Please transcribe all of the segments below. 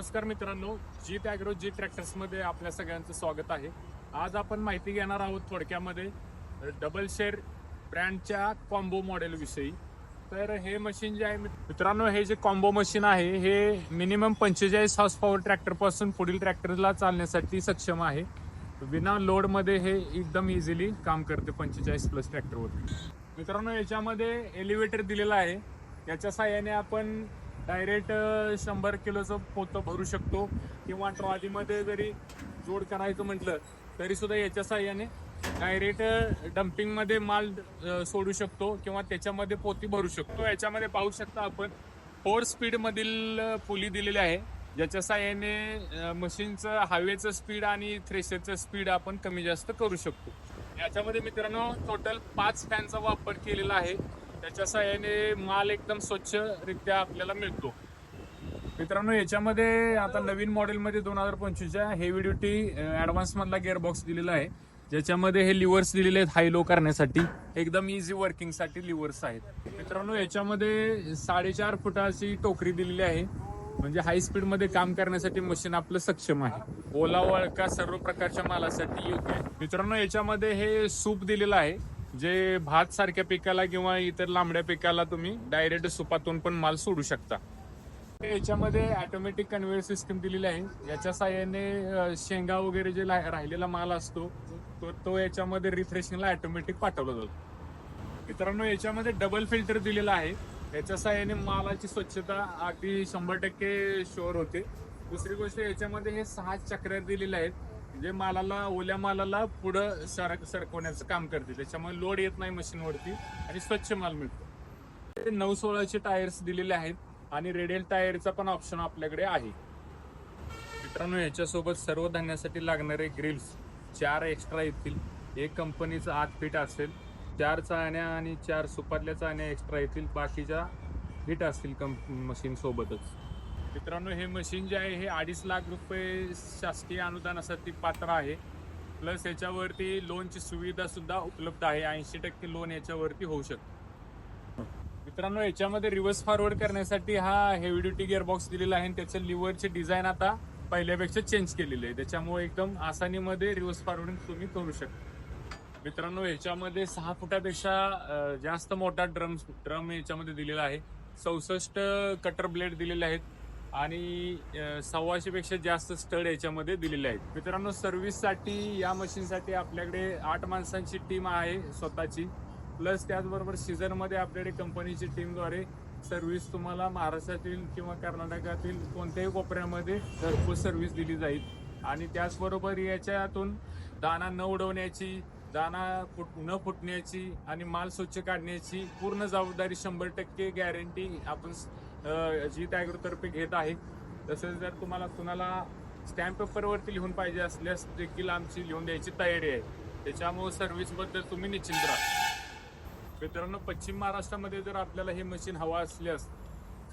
नमस्कार मित्रांनो जीत ॲग्रो जी ट्रॅक्टर्समध्ये आपल्या सगळ्यांचं स्वागत आहे. आज आपण माहिती घेणार आहोत थोडक्यामध्ये डबल शेअर ब्रँडच्या कॉम्बो मॉडेलविषयी. तर हे मशीन जे आहे मित्रांनो हे जे कॉम्बो मशीन आहे हे मिनिमम पंचेचाळीस हॉर्स पॉवर ट्रॅक्टरपासून पुढील ट्रॅक्टरला चालण्यासाठी सक्षम आहे. विना लोडमध्ये हे एकदम इझिली काम करते पंचेचाळीस प्लस ट्रॅक्टरवर मित्रांनो याच्यामध्ये एलिव्हेटर दिलेला आहे. याच्या साह्याने आपण डायरेक्ट शंभर किलोचं पोतं भरू शकतो. किंवा ट्रॉलीमध्ये जरी जोड करायचं म्हटलं तरीसुद्धा याच्या साह्याने डायरेक्ट डम्पिंगमध्ये माल सोडू शकतो किंवा त्याच्यामध्ये पोती भरू शकतो. याच्यामध्ये पाहू शकता आपण फोर स्पीडमधील पुली दिलेली आहे. ज्याच्या साह्याने मशीनचं हवेचं स्पीड आणि थ्रेशरचं स्पीड आपण कमी जास्त करू शकतो. याच्यामध्ये मित्रांनो टोटल पाच फॅनचा वापर केलेला आहे. त्याच्या सहाय्याने माल एकदम स्वच्छरित्या आपल्याला मिळतो. मित्रांनो याच्यामध्ये आता नवीन मॉडेलमध्ये दोन हजार पंचवीसच्या हेवी ड्युटी ॲडव्हान्समधला गेअरबॉक्स दिलेला आहे. ज्याच्यामध्ये हे लिव्हर्स दिलेले आहेत हाय लो करण्यासाठी. एकदम इझी वर्किंगसाठी लिव्हर्स आहेत. मित्रांनो याच्यामध्ये साडेचार फुटाची टोकरी दिलेली आहे. म्हणजे हाय स्पीडमध्ये काम करण्यासाठी मशीन आपलं सक्षम आहे. ओला वळका सर्व प्रकारच्या मालासाठी योग्य आहे. मित्रांनो याच्यामध्ये हे सूप दिलेलं आहे. जे भात सारख्या पिकाला किंवा इतर लांबड्या पिकाला तुम्ही डायरेक्ट सुपातून पण माल सोडू शकता. याच्यामध्ये ऑटोमॅटिक कन्व्हेअर सिस्टम दिलेली आहे. याच्या साह्याने शेंगा वगैरे जे राहिलेला माल असतो तो तो याच्यामध्ये रिफ्रेशिंगला ऑटोमॅटिक पाठवला जातो. मित्रांनो याच्यामध्ये डबल फिल्टर दिलेला आहे. याच्या साह्याने मालाची स्वच्छता अगदी शंभर टक्के शुअर होते. दुसरी गोष्ट याच्यामध्ये हे सहा चक्र्या दिलेल्या आहेत. जे मालाला ओल्या मालाला पुढं सर सरकवण्याचं काम करते त्याच्यामुळे लोड येत नाही मशीनवरती आणि स्वच्छ माल मिळतो. ते नऊ सोळाचे टायर्स दिलेले आहेत आणि रेडियल टायरचा पण ऑप्शन आपल्याकडे आहे. मित्रांनो याच्यासोबत सर्व धान्यासाठी लागणारे ग्रिल्स चार एक्स्ट्रा येतील. एक कंपनीचं आठ फीट असेल चार चाण्या आणि चार सुपातल्या चाण्या एक्स्ट्रा येतील. बाकीच्या फिट असतील कंप मशीनसोबतच मित्रांनो हे मशीन जे आहे हे अडीच लाख रुपये शासकीय अनुदानासाठी पात्र आहे. प्लस याच्यावरती लोनची सुविधा सुद्धा उपलब्ध आहे. ऐंशी टक्के लोन याच्यावरती होऊ शकते. मित्रांनो याच्यामध्ये रिव्हर्स फॉरवर्ड करण्यासाठी हा हेवी ड्युटी गिअर बॉक्स दिलेला आहे. आणि त्याच्या लिव्हरचे डिझाईन आता पहिल्यापेक्षा चेंज केलेले आहे. त्याच्यामुळे एकदम आसानीमध्ये रिव्हर्स फॉरवर्डिंग तुम्ही करू शकता. मित्रांनो याच्यामध्ये सहा फुटापेक्षा जास्त मोठा ड्रम ड्रम याच्यामध्ये दिलेला आहे. चौसष्ट कटर ब्लेड दिलेले आहेत. आणि सव्वाशेपेक्षा जास्त स्टड याच्यामध्ये दिलेले आहेत. मित्रांनो सर्व्हिससाठी या मशीनसाठी आपल्याकडे आठ माणसांची टीम आहे स्वतःची. प्लस त्याचबरोबर सीझनमध्ये आपल्याकडे कंपनीची टीमद्वारे सर्व्हिस तुम्हाला महाराष्ट्रातील किंवा कर्नाटकातील कोणत्याही कोपऱ्यामध्ये घरपोच सर्व्हिस दिली जाईल. आणि त्याचबरोबर याच्यातून दाना न उडवण्याची दाना फुट न फुटण्याची आणि माल स्वच्छ काढण्याची पूर्ण जबाबदारी शंभर टक्के गॅरंटी आपण जी तर्फे घेत आहे. तसेच जर तुम्हाला कुणाला स्टॅम्प पेपरवरती लिहून पाहिजे असल्यास देखील आमची लिहून द्यायची तयारी आहे. त्याच्यामुळं सर्व्हिसबद्दल तुम्ही निश्चिंत राहा. मित्रांनो पश्चिम महाराष्ट्रामध्ये जर आपल्याला हे मशीन हवं असल्यास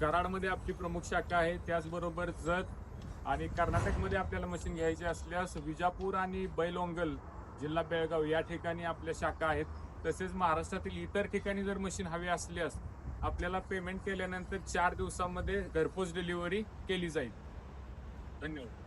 कराडमध्ये आपली प्रमुख शाखा आहे. त्याचबरोबर जत आणि कर्नाटकमध्ये आपल्याला मशीन घ्यायचे असल्यास विजापूर आणि बैलोंगल जिल्हा बेळगाव या ठिकाणी आपल्या शाखा आहेत. तसेच महाराष्ट्रातील इतर ठिकाणी जर मशीन हवी असल्यास आपल्याला पेमेंट केल्यानंतर चार दिवसांमध्ये घरपोच डिलिव्हरी केली जाईल. धन्यवाद.